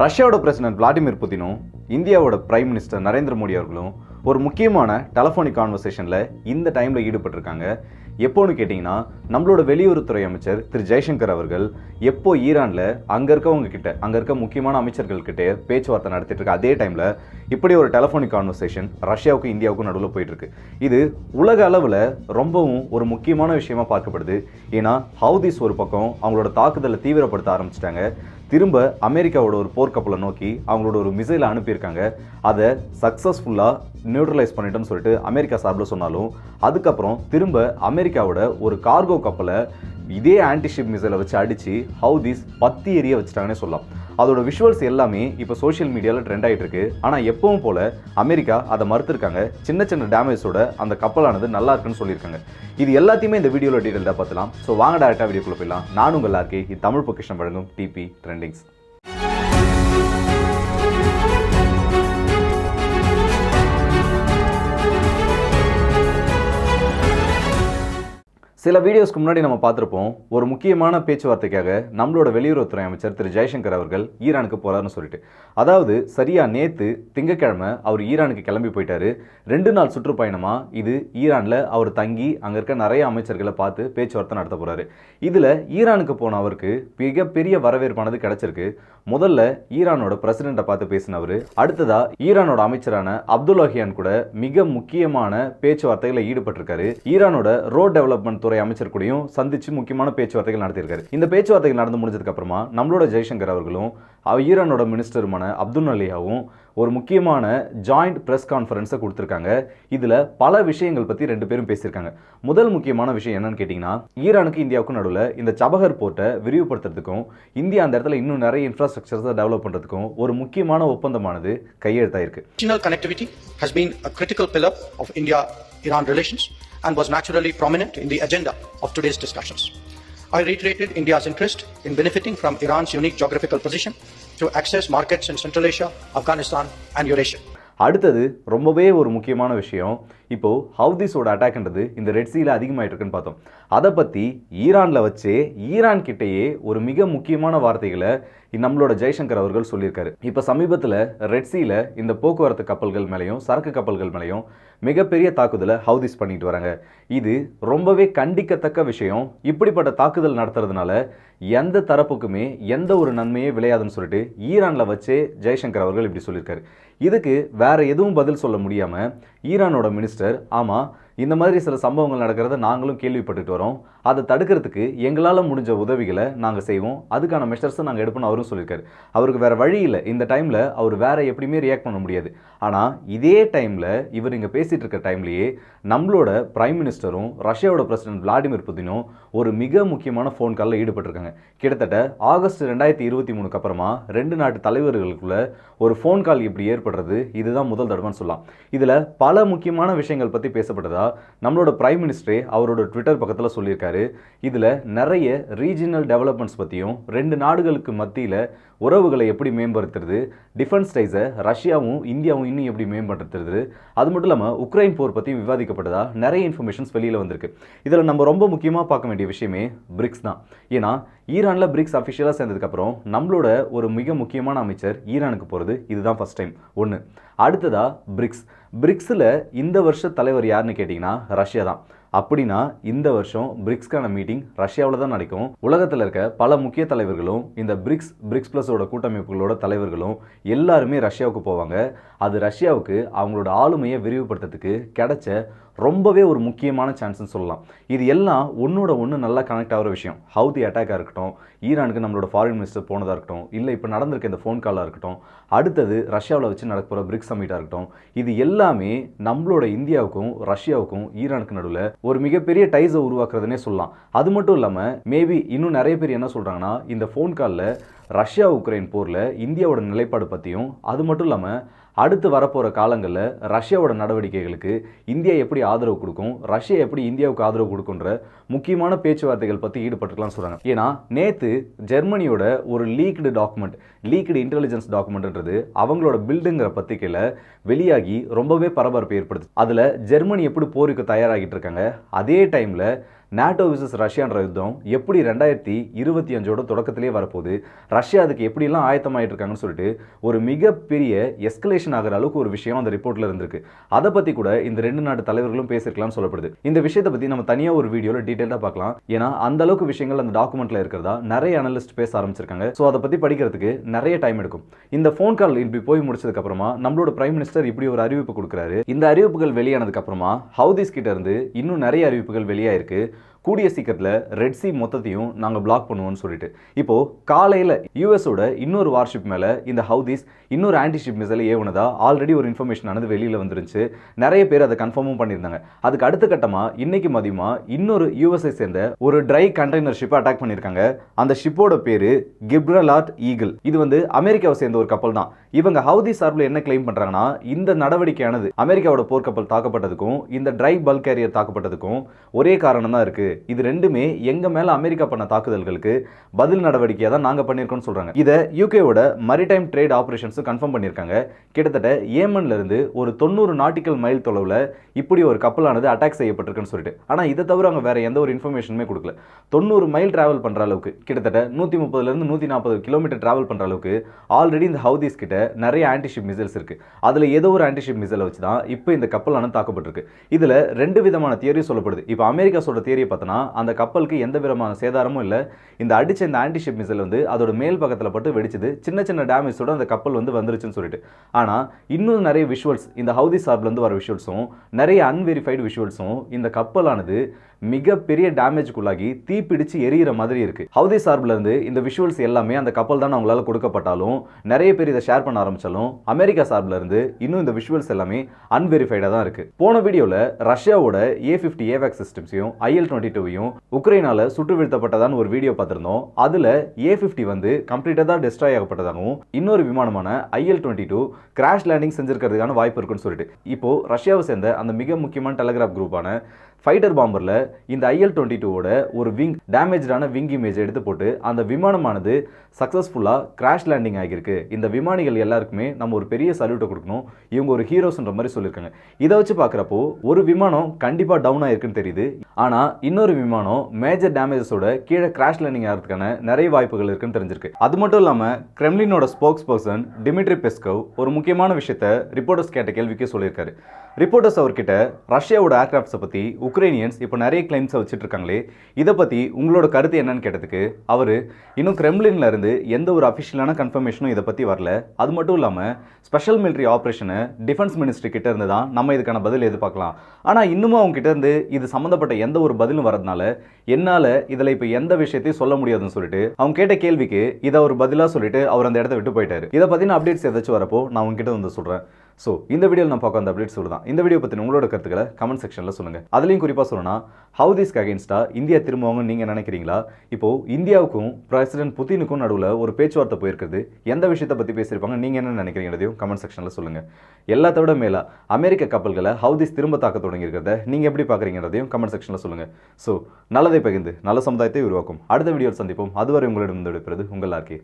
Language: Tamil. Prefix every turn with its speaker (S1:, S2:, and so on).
S1: ரஷ்யாவோட பிரசிடென்ட் விளாடிமிர் புதினும் இந்தியாவோட பிரைம் மினிஸ்டர் நரேந்திர மோடி அவர்களும் ஒரு முக்கியமான டெலஃபோனிக் கான்வர்சேஷனில் இந்த டைமில் ஈடுபட்டிருக்காங்க. எப்போன்னு கேட்டிங்கன்னா நம்மளோட வெளியுறவுத்துறை அமைச்சர் திரு ஜெய்சங்கர் அவர்கள் எப்போ ஈரானில் அங்கே இருக்கவங்க கிட்ட அங்கே இருக்க முக்கியமான அமைச்சர்கள்கிட்டே பேச்சுவார்த்தை நடத்திட்டு இருக்க அதே டைமில் இப்படி ஒரு டெலஃபோனிக் கான்வர்சேஷன் ரஷ்யாவுக்கும் இந்தியாவுக்கும் நடுவில் போயிட்டுருக்கு. இது உலக அளவில் ரொம்பவும் ஒரு முக்கியமான விஷயமா பார்க்கப்படுது. ஏன்னா ஹவுதிஸ் ஒரு பக்கம் அவங்களோட தாக்குதலை தீவிரப்படுத்த ஆரம்பிச்சிட்டாங்க. திரும்ப அமெரிக்காவோட ஒரு போர்க்கப்பலை நோக்கி அவங்களோட ஒரு மிசைலை அனுப்பியிருக்காங்க. அதை சக்ஸஸ்ஃபுல்லாக நியூட்ரலைஸ் பண்ணிட்டோம்னு சொல்லிட்டு அமெரிக்கா சார்பில் சொன்னாலும் அதுக்கப்புறம் திரும்ப அமெரிக்காவோட ஒரு கார்கோ கப்பலை இதே ஆன்டிஷிப் மிசைலை வச்சு அடித்து ஹவுதிஸ் பத்தி எரிய வச்சுட்டாங்கன்னே சொல்லலாம். அதோட விஷுவல்ஸ் எல்லாமே இப்போ சோஷியல் மீடியாவில் ட்ரெண்ட் ஆகிட்டு இருக்கு ஆனால் எப்பவும் போல அமெரிக்கா அதை மறுத்திருக்காங்க. சின்ன சின்ன டேமேஜோட அந்த கப்பலானது நல்லா இருக்குன்னு சொல்லியிருக்காங்க. இது எல்லாத்தையுமே இந்த வீடியோவில் டீட்டெயிலாக பார்த்துலாம். ஸோ வாங்க டேரக்டாக வீடியோக்குள்ள போயிடலாம். நானும் உங்கள் எல்லாருக்கே இது தமிழ் பொக்கிஷன் வழங்கும் டிபி ட்ரெண்டிங்ஸ் சில வீடியோஸ்க்கு முன்னாடி நம்ம பார்த்துருப்போம் ஒரு முக்கியமான பேச்சுவார்த்தைக்காக நம்மளோட வெளியுறவுத்துறை அமைச்சர் திரு ஜெய்சங்கர் அவர்கள் ஈரானுக்கு போகிறாருன்னு சொல்லிட்டு. அதாவது சரியாக நேற்று திங்கக்கிழமை அவர் ஈரானுக்கு கிளம்பி போயிட்டாரு. ரெண்டு நாள் சுற்றுப்பயணமாக இது ஈரானில் அவர் தங்கி அங்கே இருக்க நிறைய அமைச்சர்களை பார்த்து பேச்சுவார்த்தை நடத்த போகிறாரு இதில் ஈரானுக்கு போன அவருக்கு மிகப்பெரிய வரவேற்பானது கிடச்சிருக்கு. முதல்ல ஈரானோட பிரசிடென்ட்டை பார்த்து பேசினவர் அடுத்ததா ஈரானோட அமைச்சரான அப்துல்லாஹியான் கூட மிக முக்கியமான பேச்சுவார்த்தைகளை ஈடுபட்டிருக்காரு. ஈரானோட ரோட் டெவலப்மெண்ட் துறை அமைச்சர் கூடயும் சந்திச்சு முக்கியமான பேச்சுவார்த்தைகள் நடத்தியிருக்காரு. இந்த பேச்சுவார்த்தைகள் நடந்து முடிஞ்சதுக்கு அப்புறமா நம்மளோட ஜெய்சங்கர் அவர்களும் ஈரானோட மினிஸ்டருமான அப்துல் அலியாவும் ஒரு முக்கியமான ஜாயிண்ட் ப்ரெஸ் கான்ஃபரன்ஸை கொடுத்துருக்காங்க. இதில் பல விஷயங்கள் பற்றி ரெண்டு பேரும் பேசியிருக்காங்க. முதல் முக்கியமான விஷயம் என்னன்னு கேட்டிங்கன்னா ஈரானுக்கு இந்தியாவுக்கும் நடுவில் இந்த சபஹர் போர்ட்டை விரிவுபடுத்துறதுக்கும் இந்தியா அந்த இடத்துல இன்னும் நிறைய இன்ஃப்ராஸ்ட்ரக்சர்ஸை டெவலப் பண்ணுறதுக்கும் ஒரு முக்கியமான ஒப்பந்தமானது கையெழுத்தாயிருக்கு.
S2: Connectivity has been a critical pillar of India Iran relations and was naturally prominent in the agenda of today's discussions. I reiterated India's interest in benefiting from Iran's unique geographical position to access markets in Central Asia, Afghanistan, and Eurasia.
S1: அடுத்தது ரொம்பவே ஒரு முக்கியமான விஷயம். இப்போது ஹவுதிஸோட அட்டாக்ன்றது இந்த ரெட் சீல இருக்குன்னு பார்த்தோம். அதை பற்றி ஈரானில் வச்சு ஈரான் கிட்டேயே ஒரு மிக முக்கியமான வார்த்தைகளை நம்மளோட ஜெய்சங்கர் அவர்கள் சொல்லியிருக்காரு. இப்போ சமீபத்தில் ரெட் சீல இந்த போக்குவரத்து கப்பல்கள் மேலேயும் சரக்கு கப்பல்கள் மேலேயும் மிகப்பெரிய தாக்குதலை ஹவுதிஸ் பண்ணிட்டு வராங்க. இது ரொம்பவே கண்டிக்கத்தக்க விஷயம். இப்படிப்பட்ட தாக்குதல் நடத்துறதுனால எந்த தரப்புக்குமே எந்த ஒரு நன்மையே விளையாதுன்னு சொல்லிட்டு ஈரானில் வச்சே ஜெய்சங்கர் அவர்கள் இப்படி சொல்லியிருக்காரு. இதுக்கு வேற எதுவும் பதில் சொல்ல முடியாமல் ஈரானோட மினிஸ்டர் ஆமாம் இந்த மாதிரி சில சம்பவங்கள் நடக்கிறத நாங்களும் கேள்விப்பட்டுட்டு வரோம். அதை தடுக்கிறதுக்கு எங்களால் முடிஞ்ச உதவிகளை நாங்கள் செய்வோம். அதுக்கான மெஷர்ஸை நாங்கள் எடுப்போம்னு அவரும் சொல்லியிருக்காரு. அவருக்கு வேறு வழி இல்லை. இந்த டைமில் அவர் வேறு எப்படியுமே ரியாக்ட் பண்ண முடியாது. ஆனால் இதே டைமில் இவர் இங்கே பேசிகிட்டு இருக்க டைம்லேயே நம்மளோட பிரைம் மினிஸ்டரும் ரஷ்யாவோட பிரசிடென்ட் விளாடிமிர் புதினும் ஒரு மிக முக்கியமான ஃபோன் காலில் ஈடுபட்டிருக்காங்க. கிட்டத்தட்ட ஆகஸ்ட் ரெண்டாயிரத்தி இருபத்தி மூணுக்கு அப்புறமா ரெண்டு நாட்டு தலைவர்களுக்குள்ள ஒரு ஃபோன் கால் இப்படி ஏற்படுறது இதுதான் முதல் தடவைன்னு சொல்லலாம். இதில் பல முக்கியமான விஷயங்கள் பற்றி பேசப்பட்டதா நம்மளோட பிரைம் மினிஸ்டரே அவரோட ட்விட்டர் பக்கத்தில் சொல்லியிருக்காரு. இதில் நிறைய ரீஜினல் டெவலப்மெண்ட்ஸ் பற்றியும் ரெண்டு நாடுகளுக்கு மத்தியில் உறவுகளை எப்படி மேம்படுத்துறது டிஃபென்ஸ் டைஸை ரஷ்யாவும் இந்தியாவும் இன்னும் எப்படி மேம்படுத்துறது அது மட்டும் இல்லாமல் உக்ரைன் போர் பற்றி விவாதிக்கப்பட்டதா நிறைய இன்ஃபர்மேஷன்ஸ் வெளியில் வந்திருக்கு. இதில் நம்ம ரொம்ப முக்கியமாக பார்க்க வேண்டிய விஷயமே பிரிக்ஸ் தான். ஏன்னா ஈரானில் பிரிக்ஸ் அஃபிஷியலாக சேர்ந்ததுக்கப்புறம் நம்மளோட ஒரு மிக முக்கியமான அமைச்சர் ஈரானுக்கு போகிறது இதுதான் ஃபர்ஸ்ட் டைம் ஒன்று அடுத்ததாக பிரிக்ஸ் பிரிக்ஸில் இந்த வருஷ தலைவர் யாருன்னு கேட்டிங்கன்னா ரஷ்யா தான். அப்படின்னா இந்த வருஷம் பிரிக்ஸ்க்கான மீட்டிங் ரஷ்யாவில் தான் நடக்கும். உலகத்தில் இருக்க பல முக்கிய தலைவர்களும் இந்த பிரிக்ஸ் பிரிக்ஸ் ப்ளஸோட கூட்டமைப்புகளோட தலைவர்களும் எல்லாருமே ரஷ்யாவுக்கு போவாங்க. அது ரஷ்யாவுக்கு அவங்களோட ஆளுமையை விரிவுபடுத்துறதுக்கு கிடைச்ச ரொம்பவே ஒரு முக்கியமான சான்ஸ்னு சொல்லலாம். இது எல்லாம் ஒன்றோட ஒன்று நல்லா கனெக்ட் ஆகிற விஷயம். ஹவுதி அட்டாக்காக இருக்கட்டும் ஈரானுக்கு நம்மளோட ஃபாரின் மினிஸ்டர் போனதாக இருக்கட்டும் இல்லை இப்போ நடந்திருக்க இந்த ஃபோன் காலாக இருக்கட்டும் அடுத்தது ரஷ்யாவில் வச்சு நடக்க போகிற பிரிக்ஸ் சமிட்டாக இருக்கட்டும் இது எல்லாமே நம்மளோட இந்தியாவுக்கும் ரஷ்யாவுக்கும் ஈரானுக்கு நடுவில் ஒரு மிகப்பெரிய டைஸை உருவாக்குறதுனே சொல்லலாம். அது மட்டும் இல்லாமல் மேபி இன்னும் நிறைய பேர் என்ன சொல்கிறாங்கன்னா இந்த ஃபோன் காலில் ரஷ்யா உக்ரைன் போரில் இந்தியாவோட நிலைப்பாடு பற்றியும் அது மட்டும் இல்லாமல் அடுத்து வரப்போகிற காலங்களில் ரஷ்யாவோட நடவடிக்கைகளுக்கு இந்தியா எப்படி ஆதரவு கொடுக்கும் ரஷ்யா எப்படி இந்தியாவுக்கு ஆதரவு கொடுக்குன்ற முக்கியமான பேச்சுவார்த்தைகள் பற்றி ஈடுபட்டுக்கலாம் சொல்கிறாங்க ஏன்னா நேற்று ஜெர்மனியோட ஒரு லீக்டு டாக்குமெண்ட் லீக்டு இன்டெலிஜென்ஸ் டாக்குமெண்ட்ன்றது அவங்களோட பில்டுங்கிற பத்திரிக்கையில் வெளியாகி ரொம்பவே பரபரப்பு ஏற்படுது அதில் ஜெர்மனி எப்படி போருக்கு தயாராகிட்டு இருக்காங்க அதே டைமில் நாட்டோ விசஸ் ரஷ்யான்ற யுத்தம் எப்படி ரெண்டாயிரத்தி இருபத்தி அஞ்சோட தொடக்கத்திலே வரப்போகுது? ரஷ்யா அதுக்கு எப்படிலாம் ஆயத்தமாயிட்டு இருக்காங்கன்னு சொல்லிட்டு ஒரு மிகப்பெரிய எஸ்கலேஷன் ஆகிற அளவுக்கு ஒரு விஷயம் அந்த ரிப்போர்ட்டில் இருந்திருக்கு. அதை பற்றி கூட இந்த ரெண்டு நாட்டு தலைவர்களும் பேசியிருக்கலாம்னு சொல்லப்படுது. இந்த விஷயத்தை பற்றி நம்ம தனியாக ஒரு வீடியோவில் டீட்டெயிலாக பார்க்கலாம். ஏன்னா அந்த அளவுக்கு விஷயங்கள் அந்த டாக்குமெண்ட்டில் இருக்கிறதா நிறைய அனலிஸ்ட் பேச ஆரம்பிச்சிருக்காங்க. ஸோ அதை பற்றி படிக்கிறதுக்கு நிறைய டைம் எடுக்கும். இந்த ஃபோன் கால் இப்படி போய் முடிச்சதுக்கப்புறமா நம்மளோட பிரைம் மினிஸ்டர் இப்படி ஒரு அறிவிப்பு கொடுக்குறாரு. இந்த அறிவிப்புகள் வெளியானதுக்கப்புறமா ஹவுதிஸ் கிட்ட இருந்து இன்னும் நிறைய அறிவிப்புகள் வெளியாயிருக்கு. கூடிய சீக்கிரத்தில் ரெட் சி மொத்தத்தையும் நாங்கள் பிளாக் பண்ணுவோம்னு சொல்லிட்டு. இப்போது காலையில் யூஎஸோட இன்னொரு வார்ஷிப் மேலே இந்த ஹவுதீஸ் இன்னொரு ஆன்டிஷிப் மிசைல் ஏவுனதா ஆல்ரெடி ஒரு இன்ஃபர்மேஷன் ஆனது வெளியில் வந்துருந்துச்சு. நிறைய பேர் அதை கன்ஃபார்மும் பண்ணியிருந்தாங்க. அதுக்கு அடுத்த கட்டமாக இன்னைக்கு மதியமாக இன்னொரு யூஎஸ்ஐ சேர்ந்த ஒரு ட்ரை கண்டெய்னர் ஷிப்பை அட்டாக் பண்ணியிருக்காங்க. அந்த ஷிப்போட பேர் கிப்ரலாட் ஈகிள் இது வந்து அமெரிக்காவை சேர்ந்த ஒரு கப்பல் தான். இவங்க ஹவுதி சார்பில் என்ன கிளைம் பண்ணுறாங்கன்னா இந்த நடவடிக்கையானது அமெரிக்காவோட போர்க்கப்பல் தாக்கப்பட்டதுக்கும் இந்த ட்ரை பல்க் கேரியர் தாக்கப்பட்டதுக்கும் ஒரே காரணம் தான் இருக்குது இது ரெண்டுமே எங்கள் மேலே அமெரிக்கா பண்ண தாக்குதல்களுக்கு பதில் நடவடிக்கையாக தான் நாங்கள் பண்ணியிருக்கோம்னு சொல்கிறாங்க இதை யூகேவோட மரிடைம் ட்ரேட் ஆப்ரேஷன்ஸும் கன்ஃபார்ம் பண்ணியிருக்காங்க. கிட்டத்தட்ட ஏமன்லேருந்து ஒரு தொண்ணூறு நாட்டிக்கல் மைல் தொலைவில் இப்படி ஒரு கப்பலானது அட்டாக் செய்யப்பட்டிருக்குன்னு சொல்லிட்டு. ஆனால் இதை தவிர அவங்க வேறு எந்த ஒரு இன்ஃபர்மேஷனுமே கொடுக்கல. தொண்ணூறு மைல் ட்ராவல் பண்ணுற அளவுக்கு கிட்டத்தட்ட நூற்றி முப்பதுலேருந்து நூற்றி நாற்பது கிலோமீட்டர் ட்ராவல் பண்ணுற அளவுக்கு ஆல்ரெடி இந்த ஹவுதிஸ் கிட்ட நிறைய ஆன்டிஷிப் மிசைல்ஸ் இருக்கு. அதுல ஏதோ ஒரு ஆன்டிஷிப் மிசைலை வச்சு தான் இப்போ இந்த கப்பலானது தாக்கப்பட்டிருக்கு. இதுல ரெண்டு விதமான தியரி சொல்லப்படுது. இப்போ அமெரிக்கா சொல்கிற தியரியை பார்த்தோன்னா அந்த கப்பலுக்கு எந்த விதமான சேதாரமும் இல்லை. இந்த அடிச்ச இந்த ஆன்டிஷிப் மிசைல் வந்து அதோட மேல் பக்கத்தில் பட்டு வெடிச்சது. சின்ன சின்ன டேமேஜோட அந்த கப்பல் வந்து வந்துருச்சுன்னு சொல்லிட்டு. ஆனால் இன்னும் நிறைய விஷுவல்ஸ் இந்த ஹவுதி சார்பிலேருந்து வர விஷுவல்ஸும் நிறைய அன்வெரிஃபைடு விஷுவல்ஸும் இந்த கப்பலானது மிகப்பெரிய டேமேஜுக்குள்ளாகி தீப்பிடிச்சு எரியிற மாதிரி இருக்கு. ஹவுதி சார்பிலேருந்து இந்த விஷுவல்ஸ் எல்லாமே அந்த கப்பல் தான் அவங்களால கொடுக்கப்பட்டாலும் நிறைய பேர் இதை ஷேர் பண்ண ஆரம்பிச்சாலும் அமெரிக்கா சார்பில் இருந்து இன்னும் இந்த விஷுவல்ஸ் எல்லாமே அன்வெரிஃபைடாக தான் இருக்கு. போன வீடியோவில் ரஷ்யாவோட ஏ ஃபிஃப்டி ஏவேக் சிஸ்டம்ஸையும் ஐஎல் டுவெண்ட்டி டூவையும் உக்ரைனால சுட்டு வீழ்த்தப்பட்டதான்னு ஒரு வீடியோ பார்த்துருந்தோம். அதுல ஏ ஃபிஃப்டி வந்து கம்ப்ளீட்டாக தான் டெஸ்ட்ராய் ஆகப்பட்டதாகவும் இன்னொரு விமானமான IL twenty two crash landing செஞ்சிருக்கிறதுக்கான வாய்ப்பு இருக்குன்னு சொல்லிட்டு. இப்போ ரஷ்யாவை சேர்ந்த அந்த மிக முக்கியமான டெலகிராஃப் குரூப்பான ஃபைட்டர் பாம்பரில் இந்த ஐஎல் டுவெண்ட்டி டூவோட ஒரு விங் டேமேஜான விங் இமேஜ் எடுத்து போட்டு அந்த விமானமானது சக்ஸஸ்ஃபுல்லாக கிராஷ் லேண்டிங் ஆகியிருக்கு. இந்த விமானிகள் எல்லாருக்குமே நம்ம ஒரு பெரிய சல்யூட்டை கொடுக்கணும். இவங்க ஒரு ஹீரோஸ்ன்ற மாதிரி சொல்லியிருக்காங்க. இதை வச்சு பார்க்குறப்போ ஒரு விமானம் கண்டிப்பாக டவுன் ஆயிருக்குன்னு தெரியுது. ஆனால் இன்னொரு விமானம் மேஜர் டேமேஜஸோட கீழே கிராஷ் லேண்டிங் ஆகிறதுக்கான நிறைய வாய்ப்புகள் இருக்குன்னு தெரிஞ்சிருக்கு. அது மட்டும் இல்லாமல் கிரெம்லினோட ஸ்போக்ஸ் பர்சன் டிமிட்ரி பெஸ்கவ் ஒரு முக்கியமான விஷயத்தை ரிப்போர்ட்டர்ஸ் கேட்ட கேள்விக்கு சொல்லியிருக்காரு. ரிப்போர்ட்டர்ஸ் அவர்கிட்ட ரஷ்யாவோட ஏர்கிராஃப்ட்ஸை பற்றி யுக்ரைனியன்ஸ் இப்போ நிறைய கிளைம்ஸை வச்சுட்டு இருக்காங்களே இதை பற்றி உங்களோட கருத்து என்னன்னு கேட்டதுக்கு அவர் இன்னும் கிரெம்லின்ல இருந்து எந்த ஒரு அஃபிஷியலான கன்ஃபர்மேஷனும் இதை பற்றி வரல. அது மட்டும் இல்லாமல் ஸ்பெஷல் மிலிட்ரி ஆப்ரேஷனை டிஃபென்ஸ் மினிஸ்ட்ரி கிட்ட இருந்து தான் நம்ம இதுக்கான பதில் எதிர்பார்க்கலாம். ஆனால் இன்னமும் அவங்க கிட்ட இருந்து இது சம்மந்தப்பட்ட எந்த ஒரு பதிலும் வரதுனால என்னால் இதில் இப்போ எந்த விஷயத்தையும் சொல்ல முடியாதுன்னு சொல்லிட்டு அவங்க கேட்ட கேள்விக்கு இதை ஒரு பதிலாக சொல்லிட்டு அவர் அந்த இடத்த விட்டு போயிட்டார். இதை பற்றின அப்டேட்ஸ் ஏதாச்சும் வரப்போ நான் உங்ககிட்ட வந்து சொல்கிறேன் ஸோ இந்த வீடியோவில் நான் பார்க்க அந்த அப்டேட் தான் இந்த வீடியோ பற்றின உங்களோட கருத்துக்களை கமெண்ட் செக்ஷனில் சொல்லுங்கள் அதுலேயும் குறிப்பாக சொல்லணும்னா ஹவு ஹவுதிஸ்க்கு அகேன்ஸ்டா இந்தியா திரும்புவாங்கன்னு நீங்கள் நினைக்கிறீங்களா? இப்போது இந்தியாவுக்கும் பிரசிடென்ட் புதினுக்கும் நடுவில் ஒரு பேச்சுவார்த்தை போயிருக்கிறது. எந்த விஷயத்தை பற்றி பேசியிருப்பாங்க நீங்கள் என்ன நினைக்கிறீங்கிறதையும் கமெண்ட் செக்ஷனில் சொல்லுங்கள் எல்லாத்த விட மேலே அமெரிக்க கப்பல்களை ஹவுதிஸ் திரும்ப தாக்க தொடங்கியிருக்கிறத நீங்கள் எப்படி பார்க்குறீங்கிறதையும் கமெண்ட் செக்ஷனில் சொல்லுங்கள் ஸோ நல்லதை பகிர்ந்து நல்ல சமுதாயத்தை உருவாக்கும். அடுத்த வீடியோவில் சந்திப்போம். அதுவரை உங்களிடம் விடைபெறுவது உங்கள் ஆர்கே